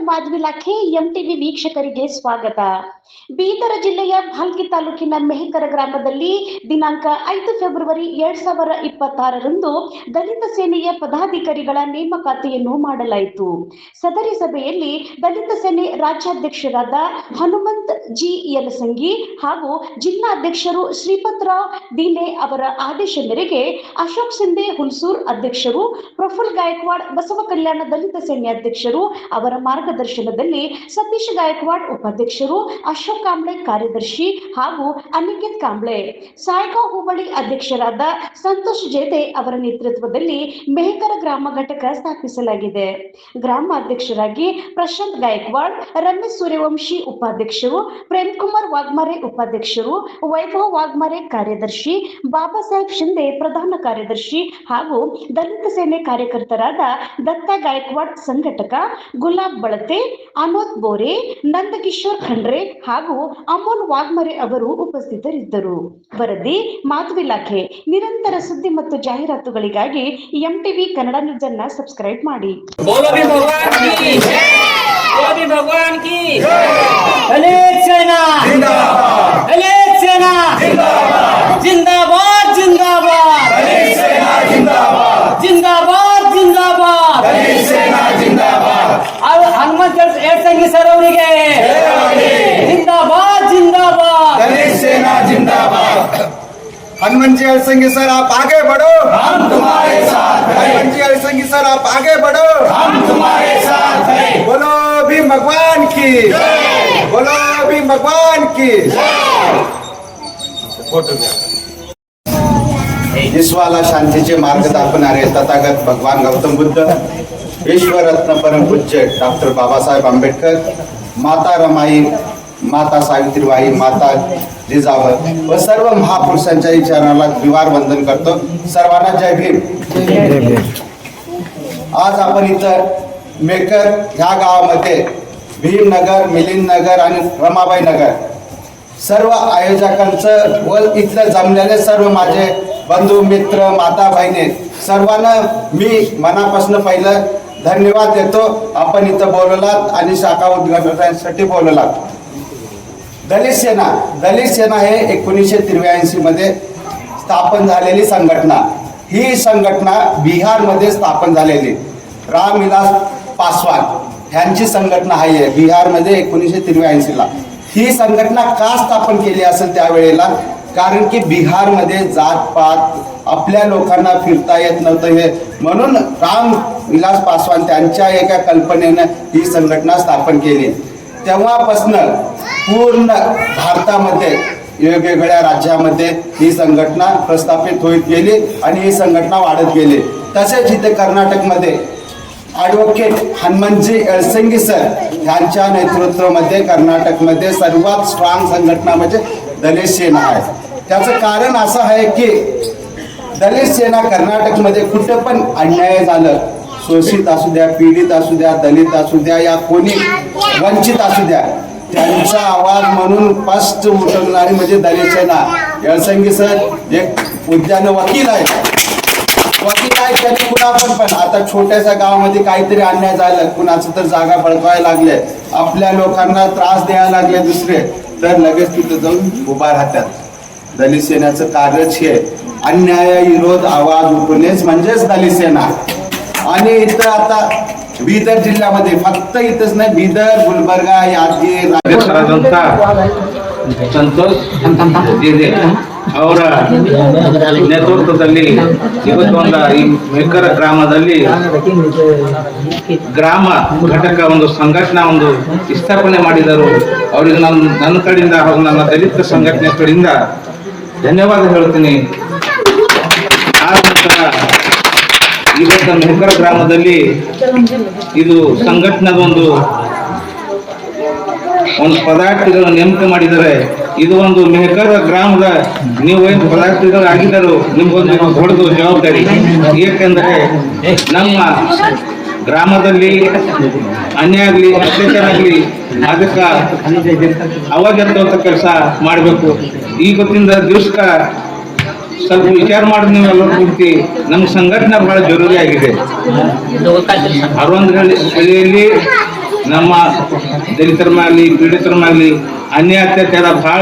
ಮಾಧವಿಲಾಖೆ MTV ವೀಕ್ಷಕರಿಗೆ ಸ್ವಾಗತ. ಬೀದರ ಜಿಲ್ಲೆಯ ಭಾಲ್ಕಿ ತಾಲೂಕಿನ ಮೆಹಕರ ಗ್ರಾಮದಲ್ಲಿ ದಿನಾಂಕ ಐದು ಫೆಬ್ರವರಿ ಎರಡ್ ಸಾವಿರ ಇಪ್ಪತ್ತಾರರಂದು ದಲಿತ ಸೇನೆಯ ಪದಾಧಿಕಾರಿಗಳ ನೇಮಕಾತಿಯನ್ನು ಮಾಡಲಾಯಿತು. ಸದರಿ ಸಭೆಯಲ್ಲಿ ದಲಿತ ಸೇನೆ ರಾಜ್ಯಾಧ್ಯಕ್ಷರಾದ ಹನುಮಂತ್ ಜಿ ಯಲಸಂಗಿ ಹಾಗೂ ಜಿಲ್ಲಾಧ್ಯಕ್ಷರು ಶ್ರೀಪತ್ರಾವ್ ದಿಲೆ ಅವರ ಆದೇಶ ಮೇರೆಗೆ ಅಶೋಕ್ ಸಿಂಧೆ ಹುಲ್ಸೂರ್ ಅಧ್ಯಕ್ಷರು, ಪ್ರಫುಲ್ ಗಾಯಕ್ವಾಡ್ ಬಸವ ಕಲ್ಯಾಣ ದಲಿತ ಸೇನೆ ಅಧ್ಯಕ್ಷರು, ಅವರ ಮಾರ್ಗದರ್ಶನದಲ್ಲಿ ಸತೀಶ್ ಗಾಯಕ್ವಾಡ್ ಉಪಾಧ್ಯಕ್ಷರು, ಅಶೋಕ್ ಕಾಂಬ್ಳೆ ಕಾರ್ಯದರ್ಶಿ ಹಾಗೂ ಅನಿಕೇತ್ ಕಾಂಬ್ಳೆ. ಸಾಯ್ಕಾ ಹೋಬಳಿ ಅಧ್ಯಕ್ಷರಾದ ಸಂತೋಷ್ ಜೇತೆ ಅವರ ನೇತೃತ್ವದಲ್ಲಿ ಮೆಹಕರ ಗ್ರಾಮ ಘಟಕ ಸ್ಥಾಪಿಸಲಾಗಿದೆ. ಗ್ರಾಮ ಅಧ್ಯಕ್ಷರಾಗಿ ಪ್ರಶಾಂತ್ ಗಾಯಕ್ವಾಡ್, ರಮೇಶ್ ಸೂರ್ಯವಂಶಿ ಉಪಾಧ್ಯಕ್ಷರು ಪ್ರೇಮ್ ಕುಮಾರ್ ವಾಗ್ಮಾರೆ ಉಪಾಧ್ಯಕ್ಷರು, ವೈಭವ್ ವಾಗ್ಮಾರೆ ಕಾರ್ಯದರ್ಶಿ, ಬಾಬಾ ಸಾಹೇಬ್ ಶಿಂದೆ ಪ್ರಧಾನ ಕಾರ್ಯದರ್ಶಿ ಹಾಗೂ ದಲಿತ ಸೇನೆ ಕಾರ್ಯಕರ್ತರಾದ ದತ್ತ ಗಾಯಕ್ವಾಡ್ ಸಂಘಟಕ, ಗುಲಾಬ್ ಬಳತೆ, ಅನೋದ್ ಬೋರೆ, ನಂದಕಿಶೋರ್ ಖಂಡ್ರೆ ಹಾಗೂ ಅಮೋಲ್ ವಾಗ್ಮರೆ ಅವರು ಉಪಸ್ಥಿತರಿದ್ದರು. ವರದಿ ಮಾತುವಿಲಾಖೆ ನಿರಂತರ ಸುದ್ದಿ ಮತ್ತು ಜಾಹೀರಾತುಗಳಿಗಾಗಿ ಎಂಟಿವಿ ಕನ್ನಡ ನ್ಯೂಸ್ ಅನ್ನ ಸಬ್ಸ್ಕ್ರೈಬ್ ಮಾಡಿ. बोलो हनुमान जी हरसंगी सर आप आगे बढ़ो। हम तुम्हारे साथ हनुमान जी हरसंगी सर आप आगे बढ़ो। हम तुम्हारे साथ हैं। बोलो भी भगवान की। बोलो भी भगवान की। फोटो. विश्वाला शांतीचे मार्ग दाखवणारे तथागत भगवान गौतम बुद्ध विश्वरत्न परमपूज्य डॉक्टर बाबासाहेब आंबेडकर माता रमाई माता सावित्रीबाई माता जिजावत व सर्व महापुरुषांच्या चरणाला द्विवार वंदन करतो. सर्वांना जय भीम. आज आपण इथं मेकर ह्या गावामध्ये भीमनगर मिलिंद नगर आणि रमाबाई नगर सर्व आयोजकांचं व इथलं जमलेले सर्व माझे बंधू मित्र माता बहिणी सर्वांना मी मनापासून पहिलं धन्यवाद देतो. आपण इथं बोलवलात आणि शाखा उद्घाटनासाठी बोलवलात. दलित सेना दलित सेना हे एकोणीसशे त्र्याऐंशी मध्ये स्थापन झालेली संघटना. ही संघटना बिहारमध्ये स्थापन झालेली. रामविलास पासवान ह्यांची संघटना आहे. बिहारमध्ये एकोणीसशे त्र्याऐंशीला ही संघटना का स्थापन केली असेल त्यावेळेला? कारण की बिहारमध्ये जातपात आपल्या लोकांना फिरता येत नव्हतं हे. म्हणून राम विलास पासवान त्यांच्या एका कल्पनेनं ही संघटना स्थापन केली. तेव्हापासनं पूर्ण भारतामध्ये वेगवेगळ्या राज्यामध्ये ही संघटना प्रस्थापित होत गेली आणि ही संघटना वाढत गेली. तसेच इथे कर्नाटकमध्ये ॲडव्होकेट हनुमनजी एळसंगी सर यांच्या नेतृत्वामध्ये कर्नाटकमध्ये सर्वात स्ट्रॉंग संघटना म्हणजे दलित सेना आहे. त्याचं कारण असं आहे की दलित सेना कर्नाटकमध्ये कुठं पण अन्याय झालं शोषित असू द्या पीडित असू द्या दलित असू द्या या कोणी वंचित असू द्या त्यांचा आवाज म्हणून स्पष्ट उठवणारी म्हणजे दलित सेना. यळसंगी सर एक उद्यान वकील आहे वकील आहे त्यांनी कुणा पण पण आता छोट्याशा गावामध्ये काहीतरी अन्याय झालं कुणाचं तर जागा बळकवायला लागले. आपल्या लोकांना त्रास द्यायला लागले दुसरे. तर लगेच तिथं जाऊन उभा राहतात. दलित सेनेचं कार्यच हे. अन्याय विरोध आवाज उठवणेच म्हणजेच दलित सेना. आणि इथं आता बीदर जिल्ह्यामध्ये फक्त इथंच नाही बीदर गुलबर्गा यादगीर ಅಧ್ಯಕ್ಷರಾದಂಥ ಸಂತೋಷ್ ಇದೆ ಅವರ ನೇತೃತ್ವದಲ್ಲಿ ಇವತ್ತೊಂದ ಈ ಮೇಕರ ಗ್ರಾಮದಲ್ಲಿ ಗ್ರಾಮ ಘಟಕ ಒಂದು ಸಂಘಟನಾ ಒಂದು ಸ್ಥಾಪನೆ ಮಾಡಿದರು ಅವರಿಗೆ ನನ್ನ ನನ್ನ ಕಡೆಯಿಂದ ಹಾಗೂ ನನ್ನ ದಲಿತ ಸಂಘಟನೆ ಕಡೆಯಿಂದ ಧನ್ಯವಾದ ಹೇಳ್ತೀನಿ ಆ ನಂತರ ಇವತ್ತು ನೂಕರ ಗ್ರಾಮದಲ್ಲಿ ಇದು ಸಂಘಟನದ ಒಂದು ಒಂದು ಪದಾರ್ಥಗಳ ನೇಮಕ ಮಾಡಿದ್ದಾರೆ. ಇದು ಒಂದು ಮೆಹಕರ ಗ್ರಾಮದ ನೀವು ಏನು ಪದಾರ್ಥಗಳು ಆಗಿದ್ದರೂ ನಿಮ್ಗೊಂದು ದೊಡ್ಡದು ಜವಾಬ್ದಾರಿ. ಏಕೆಂದರೆ ನಮ್ಮ ಗ್ರಾಮದಲ್ಲಿ ಅನ್ಯಾಯ ಆಗಲಿ, ಅತ್ಯಾಚಾರ ಆಗಲಿ, ಅದಕ್ಕೆ ಅವಾಗ ಕೆಲಸ ಮಾಡಬೇಕು. ಈ ಗೊತ್ತಿಂದ ದಿವಸಕ್ಕ ಸ್ವಲ್ಪ ವಿಚಾರ ಮಾಡಿ ನೀವೆಲ್ಲ ಪೂರ್ತಿ. ನಮ್ಮ ಸಂಘಟನೆ ಬಹಳ ಜರೂರಿ ಆಗಿದೆ. ಅರವೊಂದು ನಮ್ಮ ದಲಿತರ ಮೇಲೆ ಪೀಡಿತರ ಮೇಲೆ ಅನ್ಯ ಅತ್ಯಾಚಾರ ಬಹಳ